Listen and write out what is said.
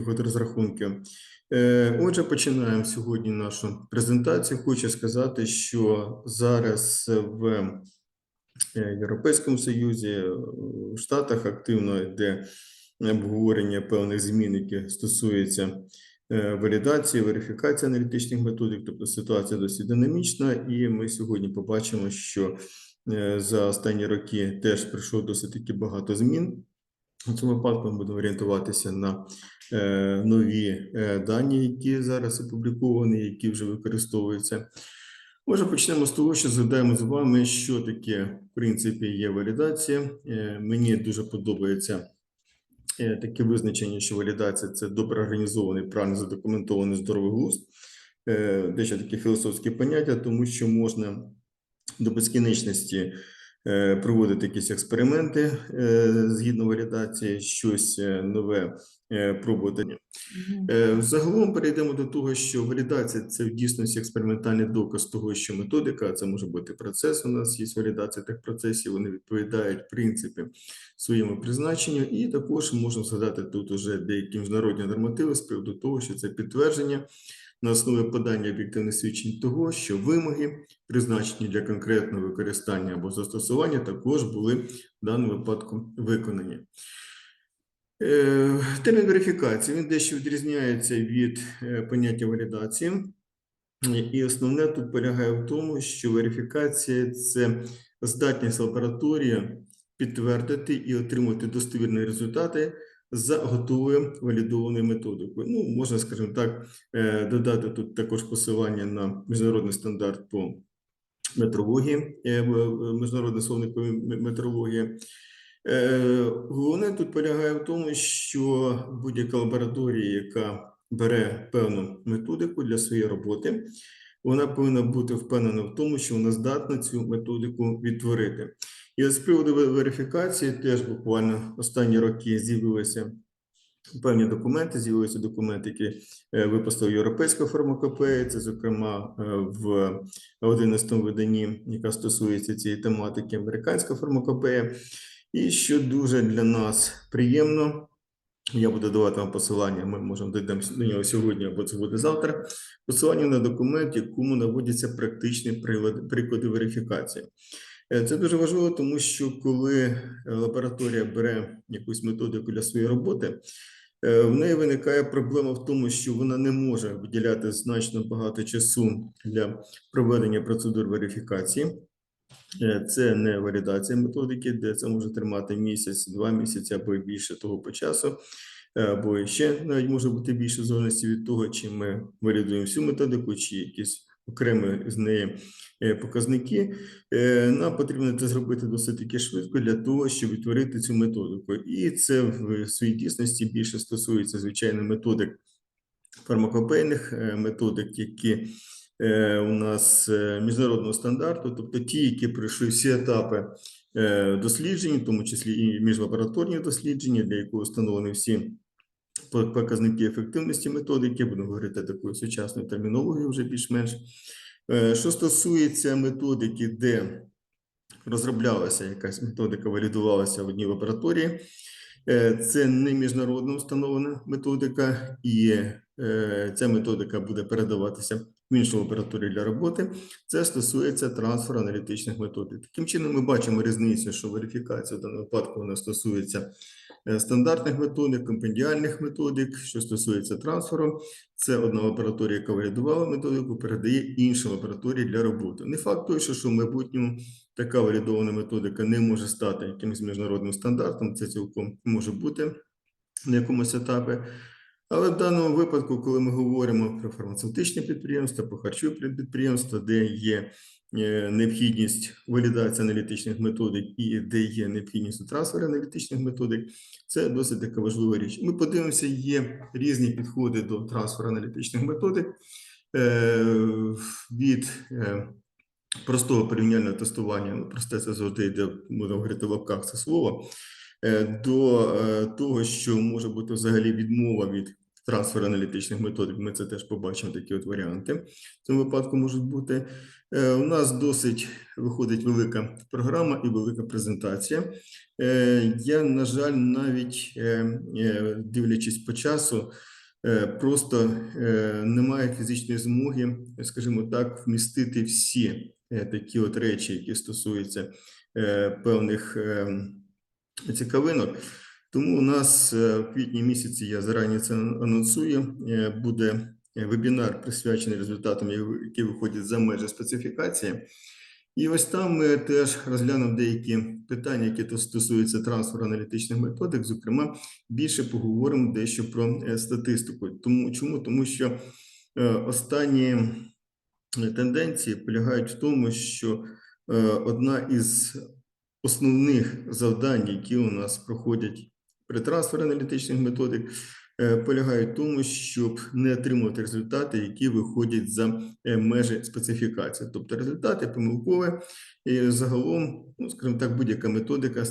от розрахунків. Е, Отже, починаємо сьогодні нашу презентацію. Хочу сказати, що зараз в е, Європейському Союзі, е, в Штатах активно йде обговорення певних змін, які стосуються валідації, верифікації аналітичних методик, тобто ситуація досить динамічна, і ми сьогодні побачимо, що за останні роки теж прийшло досить таки багато змін. У цьому випадку ми будемо орієнтуватися на е, нові е, дані, які зараз опубліковані, які вже використовуються. Може, почнемо з того, що згадаємо з вами, що таке, в принципі, є валідація. Е, Мені дуже подобається е, таке визначення, що валідація це добре організований, правильно задокументований здоровий глузд. Е, Дещо таке філософське поняття, тому що можна до безкінечності проводити якісь експерименти е, згідно валідації, щось е, нове е, пробувати. Е, Загалом перейдемо до того, що валідація це в дійсності експериментальний доказ того, що методика це може бути процес. У нас є валідація тих процесів, вони відповідають принципі своєму призначенню, і також можна згадати тут уже деякі міжнародні нормативи з приводу того, що це підтвердження на основі подання об'єктивних свідчень того, що вимоги, призначені для конкретного використання або застосування, також були в даному випадку виконані. Е, Термін верифікації він дещо відрізняється від е, поняття валідації. І основне тут полягає в тому, що верифікація це здатність лабораторії підтвердити і отримати достовірні результати за готовою валідованою методикою. Ну, можна, скажімо так, е, додати тут також посилання на міжнародний стандарт по метрології, е, міжнародний словник по метрології. Е, Головне тут полягає в тому, що будь-яка лабораторія, яка бере певну методику для своєї роботи, вона повинна бути впевнена в тому, що вона здатна цю методику відтворити. І з приводу ве- верифікації теж буквально останні роки з'явилися певні документи. З'явилися документи, які е, випустила Європейська фармакопея, це, зокрема, е, в 11 виданні, яка стосується цієї тематики, американська фармакопея. І що дуже для нас приємно, я буду давати вам посилання, ми можемо дійдемо до нього сьогодні або це буде завтра. Посилання на документ, якому наводяться практичні приклади верифікації. Е, Це дуже важливо, тому що коли е, лабораторія бере якусь методику для своєї роботи, е, в неї виникає проблема в тому, що вона не може виділяти значно багато часу для проведення процедур верифікації. Це не валідація методики, де це може тримати місяць, два місяці або більше того по часу, або ще навіть може бути більше залежності від того, чи ми валідуємо всю методику, чи якісь окремі з неї е, показники. Е, Нам потрібно це зробити досить таки швидко для того, щоб відтворити цю методику. І це в своїй дійсності більше стосується звичайно методик фармакопейних е, методик, які у нас міжнародного стандарту, тобто ті, які пройшли всі етапи досліджень, в тому числі і міжлабораторні дослідження, для якого встановлені всі показники ефективності методики, будемо говорити такою сучасною термінологією вже більш-менш. Е, Що стосується методики, де розроблялася якась методика, валідувалася в одній лабораторії, е, це не міжнародно встановлена методика, і е, ця методика буде передаватися в іншу лабораторію для роботи. Це стосується трансферу аналітичних методик. Таким чином, ми бачимо різницю, що верифікація в даному випадку вона стосується е, стандартних методик, компендіальних методик. Що стосується трансферу, це одна лабораторія, яка валідувала методику, передає іншій лабораторії для роботи. Не факт той, що в майбутньому така валідована методика не може стати якимось міжнародним стандартом. Це цілком може бути на якомусь етапі. Але в даному випадку, коли ми говоримо про фармацевтичні підприємства, про харчові підприємства, де є е, необхідність валідації аналітичних методик і де є необхідність у трансфері аналітичних методик, це досить така важлива річ. Ми подивимося, є різні підходи до трансферу аналітичних методик е, від е, простого порівняльного тестування, ну просте це завжди йде, будемо говорити в лапках це слово, до е, того, що може бути взагалі відмова від трансфер аналітичних методик. Ми це теж побачимо, такі от варіанти. В цьому випадку можуть бути. Е, У нас досить виходить велика програма і велика презентація. Е, Я, на жаль, навіть е, е, дивлячись по часу, е, просто е, немає фізичної змоги, скажімо так, вмістити всі е, такі от речі, які стосуються е, певних е, цікавинок. Тому у нас е, в квітні місяці я зарані це анонсую. е, Буде вебінар присвячений результатам, які виходять за межі специфікації. І ось там ми теж розглянемо деякі питання, які то стосуються трансферу аналітичних методик. Зокрема, більше поговоримо дещо про е, статистику. Тому чому? Тому що останні тенденції полягають в тому, що одна із основних завдань, які у нас проходять при трансфері аналітичних методик, е, полягають в тому, щоб не отримувати результати, які виходять за е, межі специфікації, тобто результати помилкові, і загалом, ну скажімо так, будь-яка методика